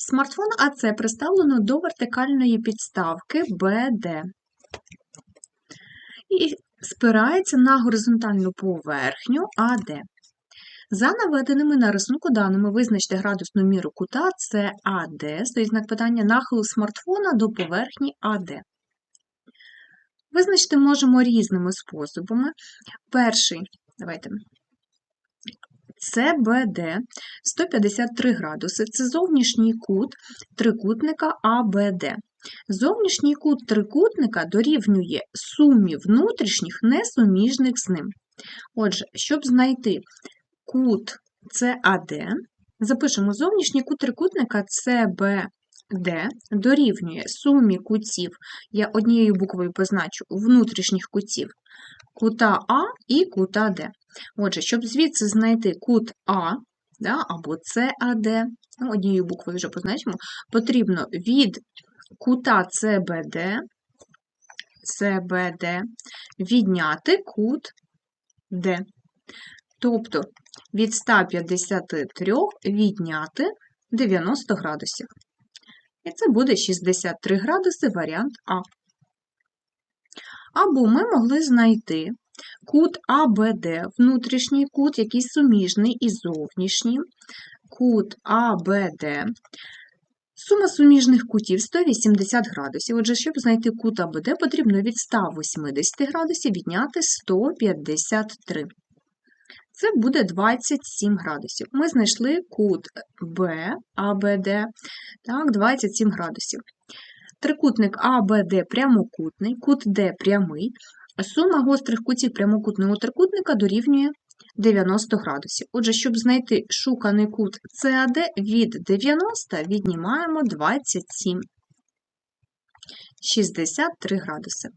Смартфон АЦ приставлено до вертикальної підставки BD і спирається на горизонтальну поверхню АД. За наведеними на рисунку даними визначте градусну міру кута CAD, стоїть знак питання нахилу смартфона до поверхні АД. Визначити можемо різними способами. Перший, давайте, CBD 153 градуси – це зовнішній кут трикутника ABD. Зовнішній кут трикутника дорівнює сумі внутрішніх несуміжних з ним. Отже, щоб знайти кут CAD, запишемо зовнішній кут трикутника CBD дорівнює сумі кутів, я однією буквою позначу внутрішніх кутів, кута А і кута Д. Отже, щоб звідси знайти кут А да, або CAD, ну, однією буквою вже позначимо, потрібно від кута CBD, CBD відняти кут D. Тобто від 153 відняти 90 градусів. І це буде 63 градуси варіант А. Або ми могли знайти кут АБД, внутрішній кут, який суміжний і зовнішній, кут АБД. Сума суміжних кутів 180 градусів. Отже, щоб знайти кут АБД, потрібно від 180 градусів відняти 153. Це буде 27 градусів. Ми знайшли кут Б, АБД, так, 27 градусів. Трикутник АБД прямокутний, кут Д прямий. Сума гострих кутів прямокутного трикутника дорівнює 90 градусів. Отже, щоб знайти шуканий кут CAD від 90 віднімаємо 27, 63 градуси.